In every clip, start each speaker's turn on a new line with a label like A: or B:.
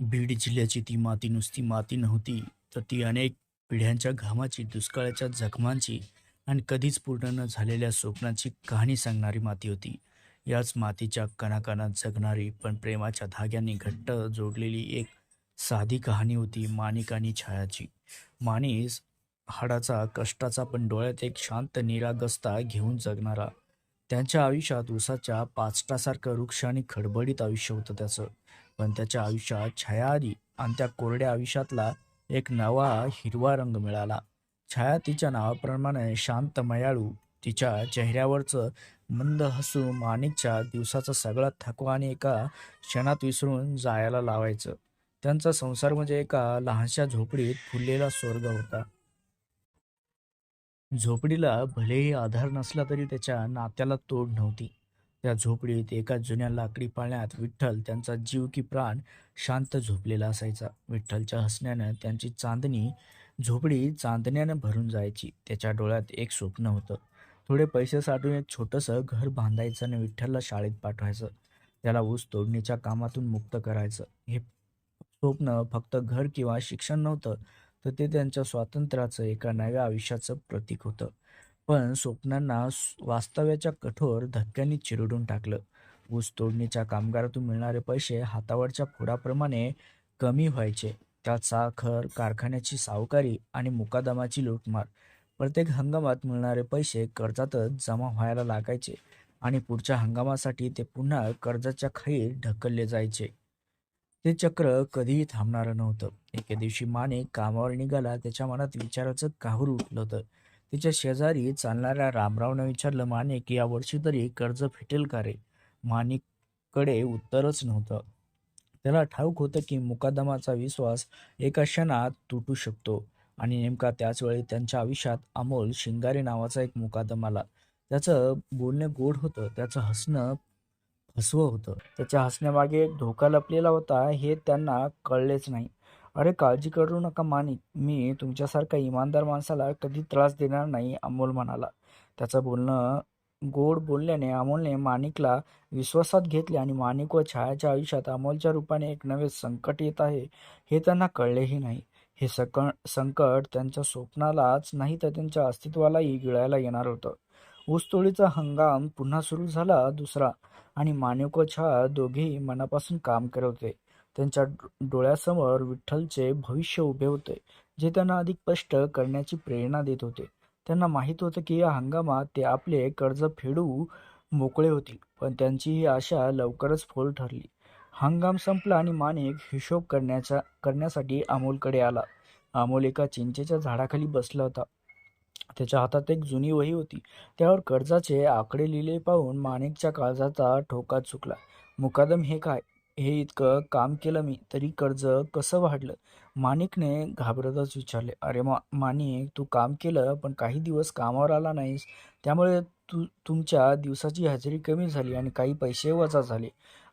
A: बीड जिल्ह्याची ती माती नुसती माती नव्हती तर ती अनेक पिढ्यांच्या घामाची दुष्काळाच्या जखमांची आणि कधीच पूर्ण न झालेल्या स्वप्नांची कहाणी सांगणारी माती होती. याच मातीच्या कणाकणात जगणारी पण प्रेमाच्या धाग्यांनी घट्ट जोडलेली एक साधी कहाणी होती माणिक आणि छायाची. माणिस हाडाचा कष्टाचा पण डोळ्यात एक शांत निरागस्ता घेऊन जगणारा. त्यांच्या आयुष्यात उसाच्या पाचटासारखं वृक्ष आणि खडबडीत आयुष्य होतं त्याचं. पण त्याच्या आयुष्यात छाया आली आणि त्या कोरड्या आयुष्यातला एक नवा हिरवा रंग मिळाला. छाया तिच्या नावाप्रमाणे शांत मयाळू तिच्या चेहऱ्यावरचं मंद हसू माणिकच्या दिवसाचा सगळा थकवा आणि एका क्षणात विसरून जायला लावायचं. त्यांचा संसार म्हणजे एका लहानशा झोपडीत फुललेला स्वर्ग होता. झोपडीला भलेही आधार नसला तरी त्याच्या नात्याला तोड नव्हती. त्या झोपडीत एका जुन्या लाकडी पाळण्यात विठ्ठल त्यांचा जीव की प्राण शांत झोपलेला असायचा. विठ्ठलच्या हसण्यानं त्यांची चांदणी झोपडी चांदण्यानं भरून जायची. त्याच्या डोळ्यात एक स्वप्न होतं. थोडे पैसे साठवून एक छोटंसं घर बांधायचं आणि विठ्ठलला शाळेत पाठवायचं. त्याला ऊस तोडणीच्या कामातून मुक्त करायचं. हे स्वप्न फक्त घर किंवा शिक्षण नव्हतं तर ते त्यांच्या स्वातंत्र्याचं एका नव्या आयुष्याचं प्रतीक होतं. पण स्वप्नांना वास्तव्याच्या कठोर धक्क्यांनी चिरडून टाकलं. ऊस तोडणीच्या कामगारातून मिळणारे पैसे हातावरच्या फोडाप्रमाणे कमी व्हायचे. त्यात साखर कारखान्याची सावकारी आणि मुकादमाची लूटमार. प्रत्येक हंगामात मिळणारे पैसे कर्जातच जमा व्हायला लागायचे आणि पुढच्या हंगामासाठी ते पुन्हा कर्जाच्या खाईत ढकलले जायचे. ते चक्र कधीही थांबणारं नव्हतं. एके दिवशी माने कामावर निघाला त्याच्या मनात विचाराचं काहूर उठलं होतं. तिच्या शेजारी चालणाऱ्या रामरावनं विचारलं माणिक यावर्षी तरी कर्ज फिटेल का रे? माणिककडे उत्तरच नव्हतं. त्याला ठाऊक होतं की मुकादमाचा विश्वास एका क्षणात तुटू शकतो आणि नेमका त्याच वेळी त्यांच्या आयुष्यात अमोल शिंगारे नावाचा एक मुकादम आला. त्याचं बोलणं गोड होतं त्याचं हसणं फसवं होतं. त्याच्या हसण्यामागे एक धोका लपलेला होता हे त्यांना कळलेच नाही. अरे काळजी करू नका माणिक मी तुमच्यासारखा इमानदार माणसाला कधी त्रास देणार नाही अमोल म्हणाला. त्याचं बोलणं गोड बोलल्याने अमोलने माणिकला विश्वासात घेतले आणि माणिक व छायाच्या आयुष्यात अमोलच्या रूपाने एक नवे संकट येत आहे हे त्यांना कळलेही नाही. हे सक संकट त्यांच्या स्वप्नालाच नाही तर त्यांच्या अस्तित्वालाही गिळायला येणार होतं. ऊसतोडीचा हंगाम पुन्हा सुरू झाला दुसरा आणि माणिक व छाया दोघेही मनापासून काम करत होते. त्यांच्या डो- डोळ्यासमोर विठ्ठलचे भविष्य उभे होते जे त्यांना अधिक स्पष्ट करण्याची प्रेरणा देत होते. त्यांना माहीत होतं की या हंगामात ते आपले कर्ज फेडू मोकळे होतील पण त्यांची ही आशा लवकरच फोल ठरली. हंगाम संपला आणि माणिक हिशोब करण्याचा करण्यासाठी अमोलकडे आला. अमोल एका चिंचेच्या झाडाखाली बसला होता. त्याच्या हातात एक जुनी वही होती. त्यावर कर्जाचे आकडे लिहिले पाहून माणिकच्या काळजाचा ठोका चुकला. मुकादम हे काय? हे इतकं काम केलं मी तरी कर्ज कसं वाढलं? माणिकने घाबरतच विचारले अरे मा माणिक तू काम केलं पण काही दिवस कामावर आला नाहीस. त्यामुळे तू तुमच्या दिवसाची हजेरी कमी झाली आणि काही पैसे वजा झाले.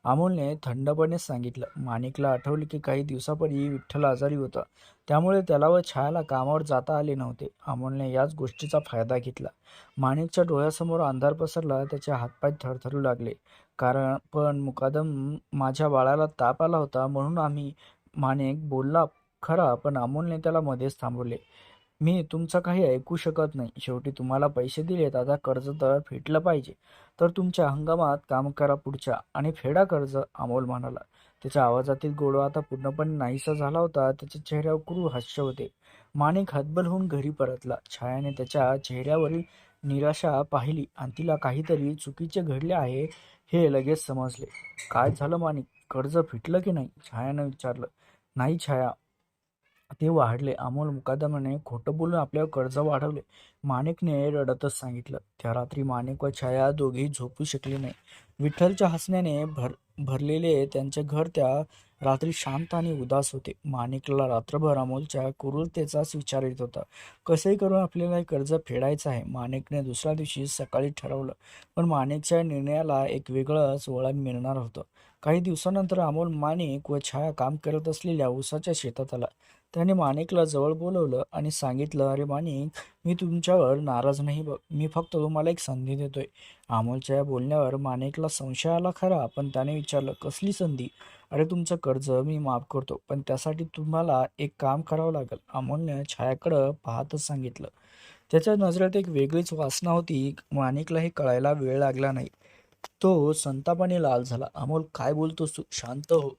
A: अमोलने थंडपणे सांगितलं. माणिकला आठवले की काही दिवसापूर्वी विठ्ठल आजारी होता. त्यामुळे त्याला व छायाला कामावर जाता आले नव्हते. अमोलने याच गोष्टीचा फायदा घेतला. माणिकच्या डोळ्यासमोर अंधार पसरला त्याचे हातपाय थरथरू लागले. कारण पण मुकादम माझ्या बाळाला ताप आला होता म्हणून आम्ही माणिक बोलला खरा पण अमोलने त्याला मध्येच थांबवले. मी तुमचं काही ऐकू शकत नाही. शेवटी तुम्हाला पैसे दिलेत. आता कर्ज तर फेटलं पाहिजे. तर तुमच्या हंगामात काम करा पुढच्या आणि फेडा कर्ज अमोल म्हणाला. त्याच्या आवाजातील गोडवा आता पूर्णपणे नाहीसा झाला होता. त्याच्या चेहऱ्यावर क्रूर हास्य होते. माणिक हतबल होऊन घरी परतला. छायाने त्याच्या चेहऱ्यावरील निराशा पाहिली आणि तिला काहीतरी चुकीचे घडले आहे हे लगेच समजले. काय झालं माणिक? कर्ज फिटलं की नाही? छायानं विचारलं. नाही छाया. ते वाढले. अमोल मुकादमाने खोटं बोलून आपल्यावर कर्ज वाढवले. माणिकने रडतच सांगितलं. त्या रात्री माणिक व छाया दोघी झोपू शकले नाही. विठ्ठलच्या हसण्याने भर भरलेले त्यांचे घर त्या रात्री शांत आणि उदास होते. माणिकला रात्रभर अमोलच्या क्रूरतेचाच विचार येत होता. कसंही करून आपल्याला हे कर्ज फेडायचं आहे. माणिकने दुसऱ्या दिवशी सकाळी ठरवलं. पण माणिकच्या निर्णयाला एक वेगळंच वळण मिळणार होतं. काही दिवसानंतर अमोल माणिक व छाया काम करत असलेल्या उसाच्या शेतात आला. त्याने माणिकला जवळ बोलवलं आणि सांगितलं अरे माणिक मी तुमच्यावर नाराज नाही बघ मी फक्त तुम्हाला एक संधी देतोय. अमोलच्या या बोलण्यावर माणिकला संशय आला खरा पण त्याने विचारलं कसली संधी? अरे तुमचं कर्ज मी माफ करतो पण त्यासाठी तुम्हाला एक काम करावं लागेल. अमोलने छायाकडं पाहतच सांगितलं. त्याच्या नजरेत एक वेगळीच वासना होती. माणिकला हे कळायला वेळ लागला नाही. तो संतापाने लाल झाला. अमोल काय बोलतोस तू? शांत हो.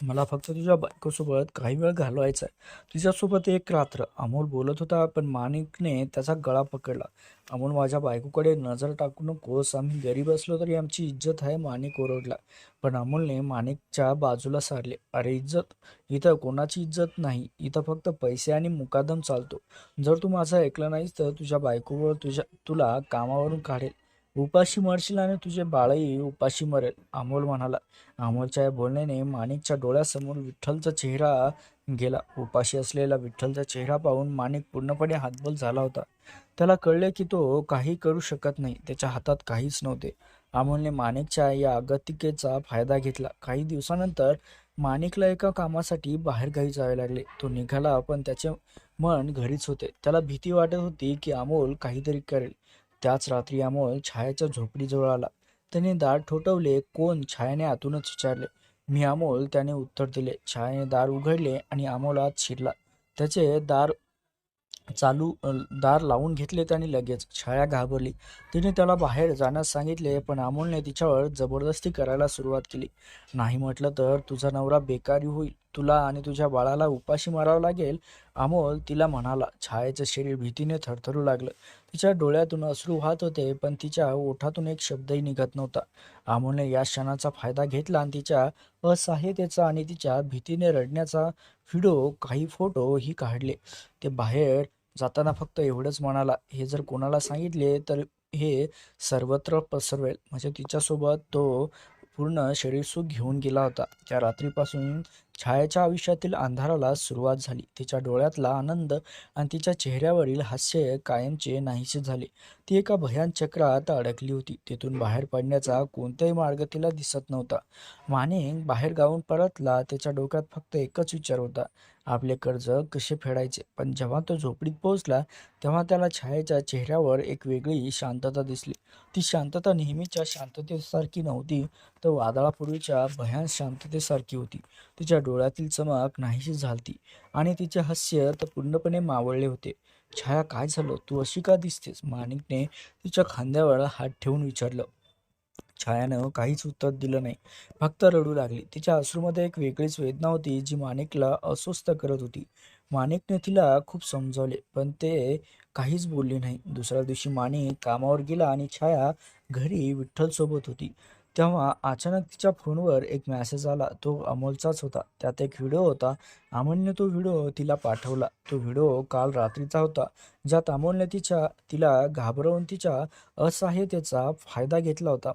A: मला फक्त तुझ्या बायकोसोबत काही वेळ घालवायचा आहे तुझ्यासोबत एक रात्र अमोल बोलत होता पण माणिकने त्याचा गळा पकडला. अमोल माझ्या बायकोकडे नजर टाकू नकोस आम्ही गरीब असलो तरी आमची इज्जत आहे माणिक ओरडला. पण अमोलने माणिकच्या बाजूला सारले. अरे इज्जत? इथं कोणाची इज्जत नाही. इथं फक्त पैसे आणि मुकादम चालतो. जर तू माझं ऐकलं नाहीस तर तुझ्या बायकोवर तुझ्या तुला कामावरून काढेल. उपाशी मरशील आणि तुझे बाळही उपाशी मरेल अमोल म्हणाला. अमोलच्या या बोलण्याने माणिकच्या डोळ्यासमोर विठ्ठलचा चेहरा गेला. उपाशी असलेला विठ्ठलचा चेहरा पाहून माणिक पूर्णपणे हातबल झाला होता. त्याला कळले की तो काही करू शकत नाही त्याच्या हातात काहीच नव्हते. अमोलने माणिकच्या या अगतिकेचा फायदा घेतला. काही दिवसानंतर माणिकला एका कामासाठी बाहेरगावी जावे लागले. तो निघाला पण त्याचे मन घरीच होते. त्याला भीती वाटत होती की अमोल काहीतरी करेल. त्याच रात्री अमोल छायाच्या झोपडीजवळ आला. त्याने दार ठोठवले कोण छायाने आतूनच विचारले. मी अमोल त्याने उत्तर दिले छायाने दार उघडले आणि अमोल आत शिरला. त्याचे दार चालू दार लावून घेतले आणि लगेच. छाया घाबरली. तिने त्याला बाहेर जाण्यास सांगितले पण अमोलने तिच्यावर जबरदस्ती करायला सुरुवात केली. नाही म्हटलं तर तुझा नवरा बेकारी होईल. तुला आणि तुझ्या बाळाला उपाशी मारावं लागेल. अमोल तिला म्हणाला. छायेचं शरीर भीतीने थरथरू लागलं. तिच्या डोळ्यातून अश्रू वाहत होते पण तिच्या ओठातून एक शब्दही निघत नव्हता. अमोलने या क्षणाचा फायदा घेतला आणि तिच्या असहाय्यतेचा आणि तिच्या भीतीने रडण्याचा व्हिडिओ काही फोटो ही काढले. ते बाहेर जाताना फक्त एवढंच म्हणाला हे जर कोणाला सांगितले तर हे सर्वत्र पसरवेल. म्हणजे तिच्यासोबत तो पूर्ण शरीर सुख घेऊन गेला होता. त्या रात्रीपासून छायाच्या आयुष्यातील अंधाराला सुरुवात झाली. तिच्या डोळ्यातला आनंद आणि तिच्या चेहऱ्यावरील हास्य कायमचे नाहीसे झाले. ती एका भयान चक्रात अडकली होती. तेथून बाहेर पडण्याचा कोणताही मार्ग तिला दिसत नव्हता. माने बाहेर गावून परतला त्याच्या डोक्यात फक्त एकच विचार होता. आपले कर्ज कसे फेडायचे? पण जेव्हा तो झोपडीत पोहोचला तेव्हा त्याला छायेच्या चेहऱ्यावर एक वेगळी शांतता दिसली. ती शांतता नेहमीच्या शांततेसारखी नव्हती तर वादळापूर्वीच्या भयान शांततेसारखी होती. तिच्या डोळ्यातील चमक नाहीशी झालती आणि तिचे हास्य तर पूर्णपणे मावळले होते. छाया काय झालं? तू अशी का दिसतेस? माणिकने तिच्या खांद्यावर हात ठेवून विचारलं. छायानं काहीच उत्तर दिलं नाही. फक्त रडू लागली. तिच्या अश्रूमध्ये एक वेगळीच वेदना होती जी माणिकला अस्वस्थ करत होती. माणिकने तिला खूप समजावले पण ते काहीच बोलले नाही. दुसऱ्या दिवशी माणिक कामावर गेला आणि छाया घरी विठ्ठल सोबत होती. तेव्हा अचानक तिच्या फोनवर एक मॅसेज आला. तो अमोलचाच होता. त्यात एक व्हिडिओ होता. अमोलने तो व्हिडिओ तिला पाठवला. तो व्हिडिओ काल रात्रीचा होता. ज्यात अमोलने तिच्या तिला घाबरवून तिच्या असहाय्यतेचा फायदा घेतला होता.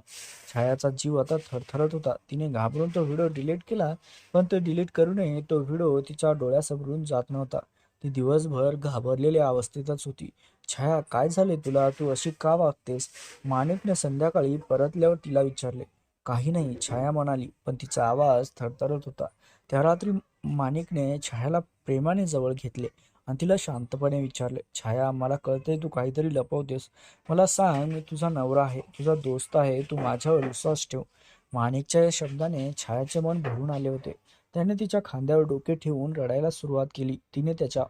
A: छायाचा जीव आता थरथरत होता. तिने घाबरून तो व्हिडिओ डिलीट केला पण तो डिलीट करूनही तो व्हिडिओ तिच्या डोळ्यासमोरून जात नव्हता. ती दिवसभर घाबरलेल्या अवस्थेतच होती. छाया काय झाले तुला? तू अशी का वागतेस? माणिकने संध्याकाळी परतल्यावर तिला विचारले. काही नाही छाया म्हणाली पण तिचा आवाज थरथरत होता. त्या रात्री माणिकने छायाला प्रेमाने जवळ घेतले आणि तिला शांतपणे विचारले छाया मला कळते तू काहीतरी लपवतेस. मला सांग मी तुझा नवरा आहे तुझा दोस्त आहे तू माझ्यावर विश्वास ठेव. माणिकच्या या शब्दाने छायाचे मन भरून आले होते. त्याने तिच्या खांद्यावर डोके ठेवून रडायला सुरुवात केली. तिने त्याच्या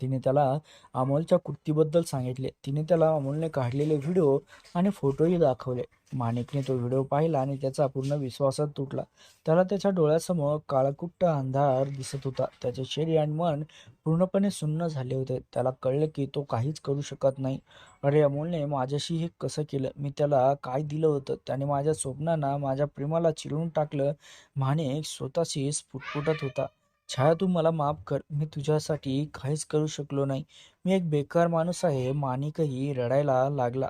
A: तिने त्याला अमोलच्या कृतीबद्दल सांगितले. तिने त्याला अमोलने काढलेले व्हिडिओ आणि फोटोही दाखवले. माणिकने तो व्हिडिओ पाहिला आणि त्याचा पूर्ण विश्वासात तुटला. त्याला त्याच्या डोळ्यासमोर काळकुट्ट अंधार दिसत होता. त्याचे शरीर आणि मन पूर्णपणे सुन्न झाले होते. त्याला कळले की तो काहीच करू शकत नाही. अरे अमोलने माझ्याशी हे कसं केलं? मी त्याला काय दिलं होतं? त्याने माझ्या स्वप्नांना माझ्या प्रेमाला चिरून टाकलं. माणिक स्वतःशी स्फुटफुटत होता. छाया तू मला माफ कर. मी तुझ्यासाठी काहीच करू शकलो नाही. मी एक बेकार माणूस आहे. माणिकही रडायला लागला.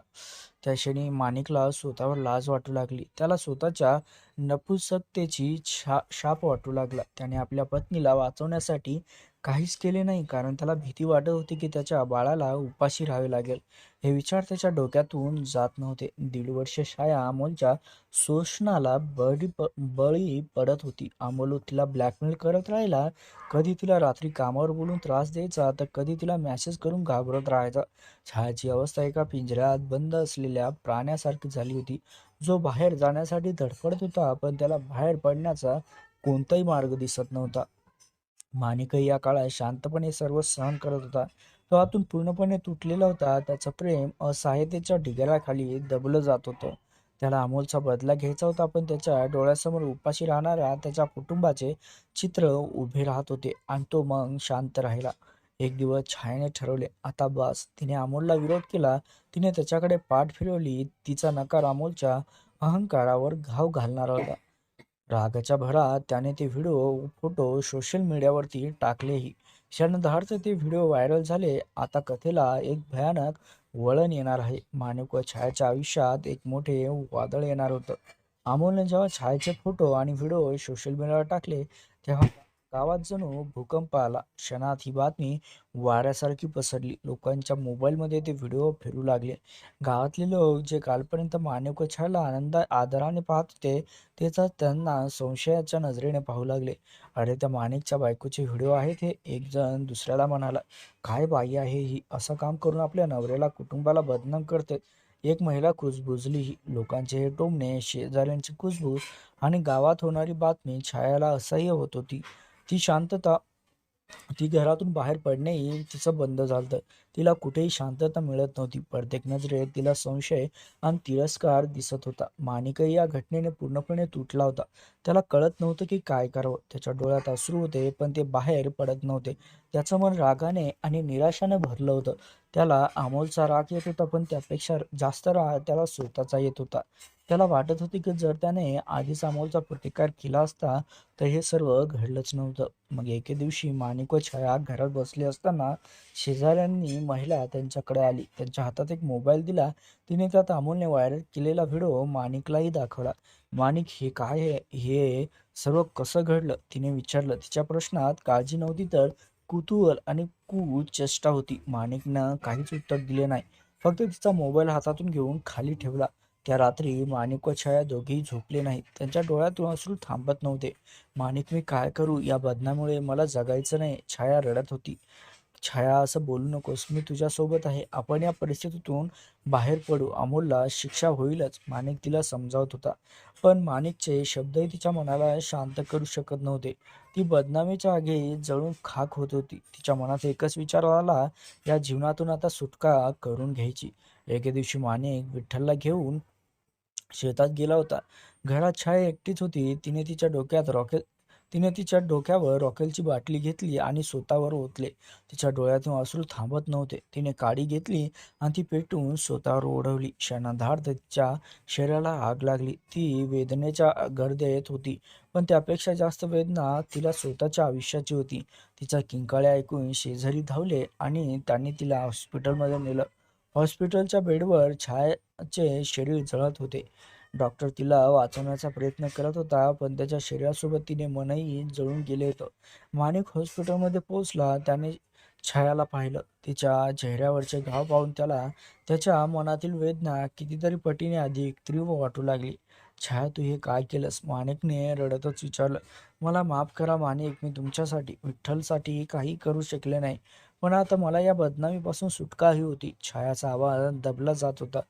A: त्या क्षणी माणिकला स्वतःवर लाज वाटू लागली. त्याला स्वतःच्या नपुसकतेची छा शाप वाटू लागला. त्याने आपल्या पत्नीला वाचवण्यासाठी काहीच केले नाही कारण त्याला भीती वाटत होती की त्याच्या बाळाला उपाशी राहावे लागेल. हे विचार त्याच्या डोक्यातून जात नव्हते. दीड वर्ष शाया अमोलच्या शोषणाला बळी प बळी पडत होती. अमोल तिला ब्लॅकमेल करत राहिला. कधी तिला रात्री कामावर बोलून त्रास द्यायचा तर कधी तिला मॅसेज करून घाबरत राहायचा. छायाची अवस्था एका पिंजऱ्यात बंद असलेल्या प्राण्यासारखी झाली होती. जो बाहेर जाण्यासाठी धडपडत होता पण त्याला बाहेर पडण्याचा कोणताही मार्ग दिसत नव्हता. माणिकही या काळात शांतपणे सर्व सहन करत होता. तो आतून पूर्णपणे तुटलेला होता. त्याचं प्रेम असहायतेच्या ढिगाऱ्याखाली दबलं जात होतं. त्याला अमोलचा बदला घ्यायचा होता पण त्याच्या डोळ्यासमोर उपाशी राहणाऱ्या त्याच्या कुटुंबाचे चित्र उभे राहत होते आणि तो मग शांत राहिला. एक दिवस छायाने ठरवले. आता बस. तिने अमोलला विरोध केला. तिने त्याच्याकडे पाठ फिरवली. तिचा नकार अमोलच्या अहंकारावर घाव घालणारा होता. रागाच्या भरात त्याने ते व्हिडिओ फोटो सोशल मीडियावरती टाकलेही. क्षणधार्थ ते व्हिडिओ व्हायरल झाले. आता कथेला एक भयानक वळण येणार आहे. माणिक व छायाच्या आयुष्यात एक मोठे वादळ येणार होतं. अमोलने जेव्हा छायाचे फोटो आणि व्हिडिओ सोशल मीडियावर टाकले तेव्हा गावात जणू भूकंप आला. क्षणात ही बातमी वाऱ्यासारखी पसरली. लोकांच्या मोबाईलमध्ये ते व्हिडिओ फिरू लागले. गावातले लोक जे कालपर्यंत मानव छायाला आनंद आदराने पाहत होते तेच त्यांना संशयाच्या नजरेने पाहू लागले. अरे त्या माणिकच्या बायकोचे व्हिडिओ आहेत हे? एक जण दुसऱ्याला म्हणाला काय बाई आहे ही? असं काम करून आपल्या नवऱ्याला कुटुंबाला बदनाम करते. एक महिला कुजबुजली ही. लोकांचे हे टोमणे शेजाऱ्यांची कुजबूज आणि गावात होणारी बातमी छायाला असह्य होत होती. ती शांतता ती घरातून बाहेर पडणेही तिचं बंद झालं तिला कुठेही शांतता मिळत नव्हती. प्रत्येक नजरेत तिला संशय आणि तिरस्कार दिसत होता. माणिकही या घटनेने पूर्णपणे तुटला होता. त्याला कळत नव्हतं की काय करावं. त्याच्या डोळ्यात अश्रू होते पण ते बाहेर पडत नव्हते. त्याचं मन रागाने आणि निराशाने भरलं होतं. त्याला अमोलचा राग येत होता पण त्यापेक्षा जास्त राग त्याला स्वतःचा येत होता. त्याला वाटत होती की जर त्याने आधीच अमोलचा प्रतिकार केला असता तर हे सर्व घडलंच नव्हतं. मग एके दिवशी माणिक व छाया घरात बसले असताना शेजाऱ्यांनी महिला त्यांच्याकडे आली. त्यांच्या हातात एक मोबाईल दिला. तिने त्यात अमोलने व्हायरल केलेला व्हिडिओ माणिकलाही दाखवला. माणिक हे काय हे सर्व कसं घडलं? तिने विचारलं. तिच्या प्रश्नात काळजी नव्हती तर कुतूहल आणि कुचेष्टा होती. माणिकनं काहीच उत्तर दिले नाही. फक्त तिचा मोबाईल हातातून घेऊन खाली ठेवला. त्या रात्री माणिक व छाया दोघेही झोपले नाहीत. त्यांच्या डोळ्यातून अश्रू थांबत नव्हते. माणिक मी काय करू? या बदनामुळे मला जगायचं नाही. छाया रडत होती. छाया असं बोलू नकोस. मी तुझ्यासोबत आहे. आपण या परिस्थितीतून बाहेर पडू. अमोलला शिक्षा होईलच माणिक तिला समजावत होता. पण माणिकचे शब्दही तिच्या मनाला शांत करू शकत नव्हते. ती बदनामीच्या आगी जळून खाक होत होती. तिच्या मनात एकच विचार आला या जीवनातून आता सुटका करून घ्यायची. एके दिवशी माणिक विठ्ठलला घेऊन शेतात गेला होता. घरात छाया एकटीच होती. तिने तिच्या डोक्यात रॉकेट तिने तिच्या डोक्यावर रॉकेलची बाटली घेतली आणि स्वतःवर ओतले. तिच्या डोळ्यातून अश्रू थांबत नव्हते. तिने काडी घेतली आणि ती पेटून स्वतःवर ओढवली. क्षणाधार तिच्या शरीराला आग लागली. ती वेदनेच्या गर्देत होती पण त्यापेक्षा जास्त वेदना तिला स्वतःच्या आयुष्याची होती. तिचा किंकाळ्या ऐकून शेजारी धावले आणि त्यांनी तिला हॉस्पिटलमध्ये नेलं. हॉस्पिटलच्या बेडवर छायाचे शरीर जळत होते. डॉक्टर तिला वाचवण्याचा प्रयत्न करत होता पण त्याच्या शरीरासोबत तिने मनही जळून गेले होतं. माणिक हॉस्पिटलमध्ये पोहोचला त्याने छायाला पाहिलं. तिच्या चेहऱ्यावरचे घाव पाहून त्याला त्याच्या मनातील वेदना कितीतरी पटीने अधिक तीव्र वाटू लागली. छाया तू हे काय केलंस? माणिकने रडतच विचारलं. मला माफ करा माणिक मी तुमच्यासाठी विठ्ठलसाठी काही करू शकले नाही. पण आता मला या बदनामीपासून सुटका ही होती. छायाचा आवाज दबला जात होता.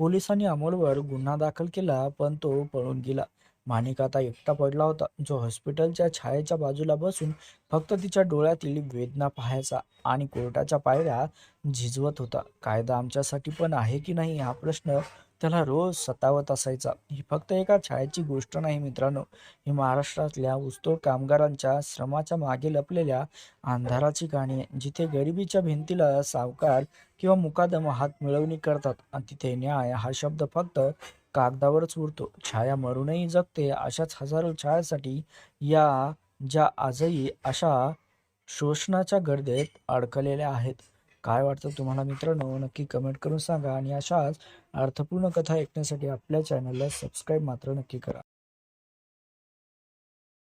A: पोलिसांनी अमोलवर गुन्हा दाखल केला पण तो पळून गेला. माणिक आता एकटा पडला होता. जो हॉस्पिटलच्या छायेच्या बाजूला बसून फक्त तिच्या डोळ्यातील वेदना पाहायचा आणि कोर्टाच्या पायऱ्या झिजवत होता. कायदा आमच्यासाठी पण आहे की नाही हा प्रश्न त्याला रोज सतावत असायचा. ही फक्त एका छायाची गोष्ट नाही मित्रांनो. ही महाराष्ट्रातल्या ऊसतोड कामगारांच्या श्रमाच्या मागे लपलेल्या अंधाराची कहाणी आहे जिथे गरिबीच्या भिंतीला सावकार किंवा मुकादम हात मिळवणी करतात आणि तिथे न्याय हा शब्द फक्त कागदावरच उरतो छाया मरूनही जगते अशाच हजारो छायासाठी या ज्या आजही अशा शोषणाच्या गर्देत अडकलेल्या आहेत. काय वाटतं तुम्हाला मित्रांनो? नक्की कमेंट करून सांगा आणि अशाच अर्थपूर्ण कथा ऐकण्यासाठी आपल्या चॅनलला सबस्क्राईब मात्र नक्की करा.